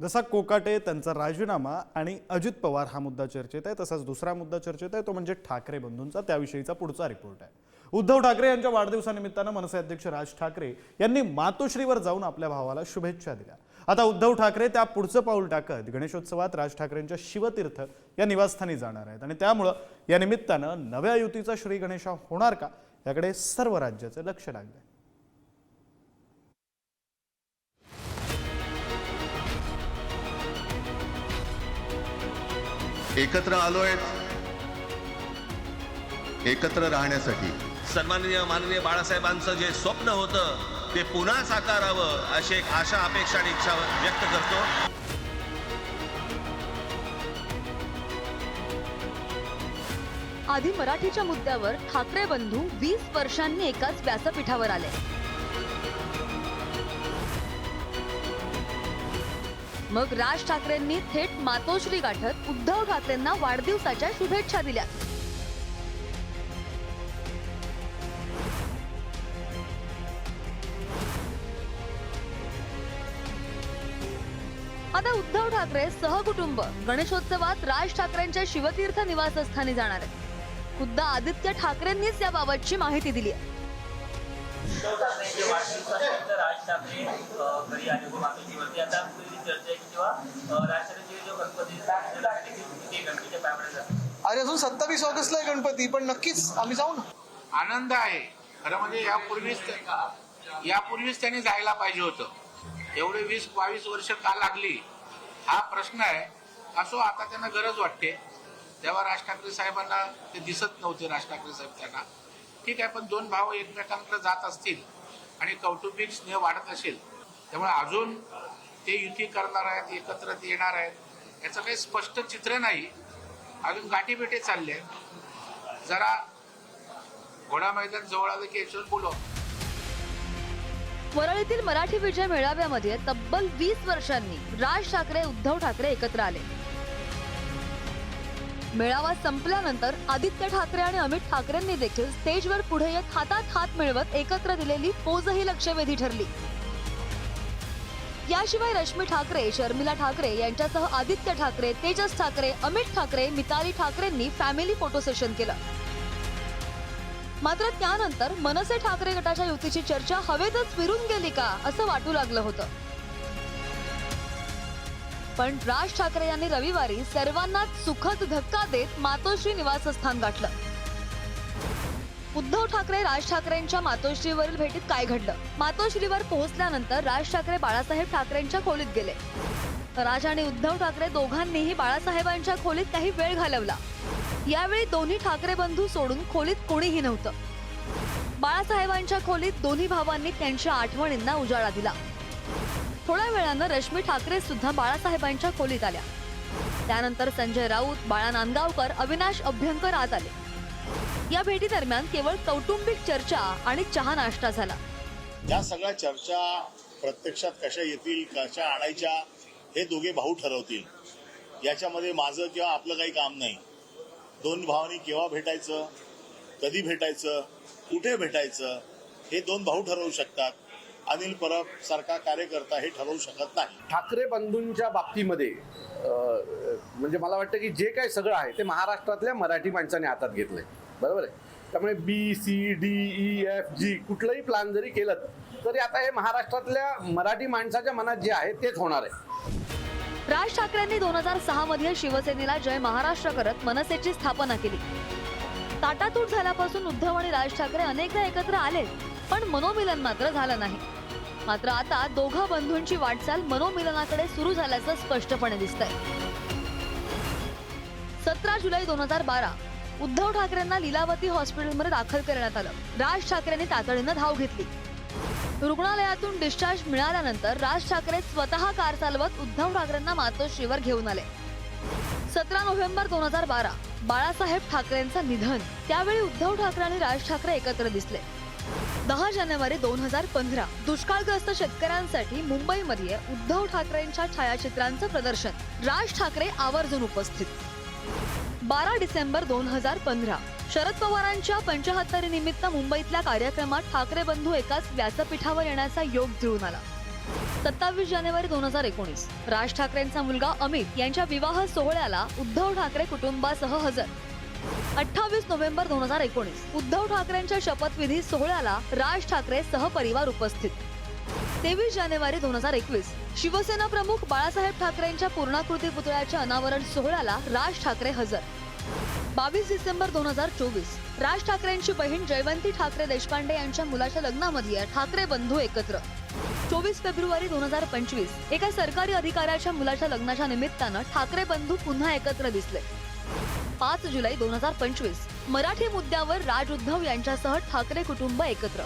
जसा कोकाटे त्यांचा राजीनामा आणि अजित पवार हा मुद्दा चर्चेत आहे तसाच दुसरा मुद्दा चर्चेत आहे तो म्हणजे ठाकरे बंधूंचा त्याविषयीचा पुढचा रिपोर्ट आहे. उद्धव ठाकरे यांच्या वाढदिवसानिमित्तानं मनसे अध्यक्ष राज ठाकरे यांनी मातोश्रीवर जाऊन आपल्या भावाला शुभेच्छा दिल्या. आता उद्धव ठाकरे त्या पुढचं पाऊल टाकत गणेशोत्सवात राज ठाकरेंच्या शिवतीर्थ या निवासस्थानी जाणार आहेत. आणि त्यामुळं या निमित्तानं नव्या युतीचा श्री गणेशा होणार का याकडे सर्व राज्याचं लक्ष लागलंय. एकत्र आलोय. एकत्र राहण्यासाठी. सन्माननीय माननीय बाळासाहेबांचं जे स्वप्न होतं ते पुन्हा साकारावं अशी एक आशा अपेक्षा आणि इच्छा व्यक्त करतो. आधी मराठीच्या मुद्द्यावर ठाकरे बंधू वीस वर्षांनी एकाच व्यासपीठावर आले. मग राज ठाकरेंनी थेट मातोश्री गाठत उद्धव ठाकरेंना वाढदिवसाच्या शुभेच्छा दिल्या. आता उद्धव ठाकरे सहकुटुंब. गणेशोत्सवात राज ठाकरेंच्या शिवतीर्थ निवासस्थानी जाणार आहेत. खुद्द आदित्य ठाकरेंनीच याबाबतची माहिती दिली आहे. राज ठाकरे घरी आले होते आता चर्चा आहे की जेव्हा अ, राज ठाकरेंचे जो गणपती ते गणपतीच्या पायामध्ये जातात? अरे अजून सत्तावीस ऑगस्टला आहे गणपती पण नक्कीच आम्ही जाऊ ना. आनंद आहे. खरं म्हणजे यापूर्वीच यापूर्वीच त्यांनी जायला पाहिजे होतं. एवढे वीस बावीस वर्ष का लागली? हा प्रश्न आहे. असो आता त्यांना गरज वाटते. तेव्हा राज ठाकरे साहेबांना ते दिसत नव्हते राज ठाकरे साहेब त्यांना. ठीक आहे पण दोन भाव एकमेकांकडे जात असतील आणि कौटुंबिक स्नेह वाढत असेल त्यामुळे अजून ते युती करणार आहेत एकत्र येणार आहेत याचं काही स्पष्ट चित्र नाही. अजून गाठीभेटे चालले आहेत. जरा घोडा मैदान जवळ आलं की याच्यावर बोलव वरळीतील मराठी विजय मेळाव्यामध्ये तब्बल वीस वर्षांनी राज ठाकरे उद्धव ठाकरे एकत्र आले. मेळावा संपल्यानंतर आदित्य ठाकरे आणि अमित ठाकरेंनी देखील स्टेजवर पुढे येत हातात हात मिळवत एकत्र दिलेली पोजही लक्षवेधी ठरली. याशिवाय रश्मी ठाकरे शर्मिला ठाकरे यांच्यासह आदित्य ठाकरे तेजस ठाकरे अमित ठाकरे मिताली ठाकरेंनी फॅमिली फोटो सेशन केलं. मात्र त्यानंतर मनसे ठाकरे गटाच्या युतीची चर्चा हवेतच फिरून गेली का असं वाटू लागलं होतं. पण राज ठाकरे यांनी रविवारी सर्वांनाच सुखद धक्का देत मातोश्री निवासस्थान गाठलं. उद्धव ठाकरे राज ठाकरेंच्या मातोश्रीवरील भेटीत काय घडलं? मातोश्रीवर पोहोचल्यानंतर राज ठाकरे बाळासाहेब ठाकरेंच्या खोलीत गेले. राज आणि उद्धव ठाकरे दोघांनीही बाळासाहेबांच्या खोलीत काही वेळ घालवला. यावेळी दोन्ही ठाकरे बंधू सोडून खोलीत कोणीही नव्हतं. बाळासाहेबांच्या खोलीत दोन्ही भावांनी त्यांच्या आठवणींना उजाळा दिला. थोड्या वेळानं रश्मी ठाकरे सुद्धा बाळासाहेबांच्या खोलीत आल्या. त्यानंतर संजय राऊत बाळा नांदगावकर अविनाश अभ्यंकर आत आले. या भेटी दरम्यान केवळ कौटुंबिक चर्चा आणि चहा नाश्ता झाला. या सगळ्या चर्चा प्रत्यक्षात कशा येतील कशा आणायच्या हे दोघे भाऊ ठरवतील. याच्यामध्ये माझं किंवा आपलं काही काम नाही. दोन भावांनी केव्हा भेटायचं कधी भेटायचं कुठे भेटायचं हे दोन भाऊ ठरवू शकतात. अनिल परब सारखा कार्यकर्ता हे ठरवू शकत नाही. ठाकरे बंधूंच्या बाबतीमध्ये म्हणजे मला वाटतं की जे काही सगळं आहे ते महाराष्ट्रातल्या मराठी माणसाने हातात घेतलंय. बरोबर आहे? त्यामुळे B C D E F G कुठलंही प्लॅन जरी केलं तरी आता हे महाराष्ट्रातल्या मराठी माणसाच्या मनात जे आहे तेच होणार आहे. राज ठाकरेंनी दोन हजार सहा मध्ये शिवसेनेला जय महाराष्ट्र करत मनसेची स्थापना केली. ताटातूट झाल्यापासून उद्धव आणि राज ठाकरे अनेकदा एकत्र आले पण मनोमिलन मात्र झालं नाही. मात्र आता दोघा बंधूंची वाटचाल मनोमिलनाकडे सुरू झाल्याचं स्पष्टपणे दिसतंय. सतरा जुलै दोन हजार बारा उद्धव ठाकरेंना लीलावती हॉस्पिटलमध्ये दाखल करण्यात आलं. राज ठाकरेंनी तातडीनं धाव घेतली. रुग्णालयातून डिस्चार्ज मिळाल्यानंतर राज ठाकरे स्वतः कार चालवत उद्धव ठाकरेंना मातोश्रीवर घेऊन आले. सतरा नोव्हेंबर दोन हजार बारा बाळासाहेब ठाकरेंचं निधन. त्यावेळी उद्धव ठाकरे आणि राज ठाकरे एकत्र दिसले. दहा जानेवारी दोन हजार पंधरा दुष्काळग्रस्त शेतकऱ्यांसाठी मुंबईमध्ये उद्धव ठाकरेंच्या छायाचित्रांचं प्रदर्शन. राज ठाकरे आवर्जून उपस्थित बारा डिसेंबर दोन हजार पंधरा. शरद पवारांच्या पंचाहत्तरी निमित्त मुंबईतल्या कार्यक्रमात ठाकरे बंधू एकाच व्यासपीठावर येण्याचा योग जुळून आला. सत्तावीस जानेवारी दोन हजार एकोणीस. राज ठाकरेंचा मुलगा अमित यांच्या विवाह सोहळ्याला उद्धव ठाकरे कुटुंबासह हजर. अठ्ठावीस नोव्हेंबर दोन हजार एकोणीस. उद्धव ठाकरेंच्या शपथविधी सोहळ्याला राज ठाकरे सहपरिवार उपस्थित. तेवीस जानेवारी दोन हजार एकवीस. शिवसेना प्रमुख बाळासाहेब ठाकरेंच्या पूर्णाकृती पुतळ्याच्या अनावरण सोहळ्याला राज ठाकरे हजर. बावीस डिसेंबर दोन हजार चोवीस. राज ठाकरेंची बहीण जयवंती ठाकरे देशपांडे यांच्या मुलाच्या लग्नामध्ये ठाकरे बंधू एकत्र. चोवीस फेब्रुवारी दोन हजार पंचवीस. एका सरकारी अधिकाऱ्याच्या मुलाच्या लग्नाच्या निमित्तानं ठाकरे बंधू पुन्हा एकत्र दिसले. पाच जुलै दोन हजार पंचवीस. मराठी मुद्द्यावर राज उद्धव यांच्यासह ठाकरे कुटुंब एकत्र.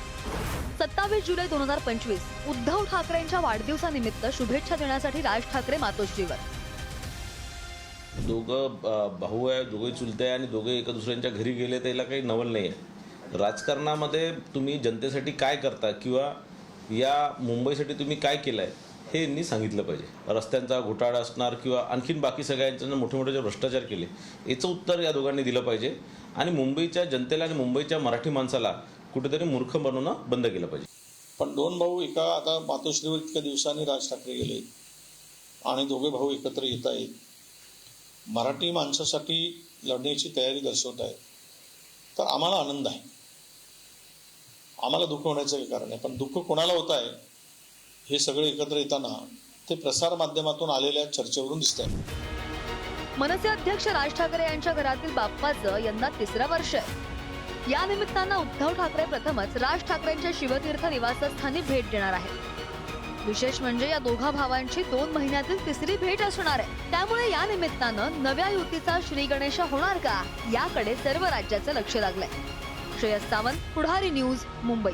सत्तावीस जुलै दोन हजार पंचवीस. उद्धव ठाकरेंच्या वाढदिवसानिमित्त शुभेच्छा देण्यासाठी राज ठाकरे मातोश्रीवर. दोघं भाऊ आहे दोघे चुलते आहे आणि दोघे एका दुसऱ्यांच्या घरी गेले त्याला काही नवल नाही आहे राजकारणामध्ये तुम्ही जनतेसाठी काय करता किंवा या मुंबईसाठी तुम्ही काय केलं आहे हे यांनी सांगितलं पाहिजे. रस्त्यांचा घोटाळा असणार किंवा आणखीन बाकी सगळ्यांच्यानं मोठे मोठे जे भ्रष्टाचार केले याचं उत्तर या दोघांनी दिलं पाहिजे आणि मुंबईच्या जनतेला आणि मुंबईच्या मराठी माणसाला कुठेतरी मूर्ख बनवणं बंद केलं पाहिजे. पण दोन भाऊ एका आता मातोश्रीवर इतक्या दिवसांनी राज ठाकरे गेले आणि दोघे भाऊ एकत्र येत आहेत मराठी माणसासाठी लढण्याची तयारी दर्शवत आहे. तर आम्हाला आनंद आहे. आम्हाला दुःख होण्याचं काही कारण आहे पण दुःख कोणाला होत आहे हे सगळे एकत्र येताना ते प्रसार माध्यमातून आलेल्या चर्चेवरून दिसत आहे मनसे अध्यक्ष राज ठाकरे यांच्या घरातील बाप्पाचं यंदा तिसरं वर्ष आहे. या निमित्तानं उद्धव ठाकरे प्रथमच राज ठाकरेंच्या शिवतीर्थ निवासस्थानी भेट देणार आहे विशेष म्हणजे या दोघा भावांची दोन महिन्यातील तिसरी भेट असणार आहे. त्यामुळे या निमित्तानं नव्या युतीचा श्री गणेश होणार का याकडे सर्व राज्याचं लक्ष लागलंय. श्रेयस सावंत पुढारी न्यूज मुंबई.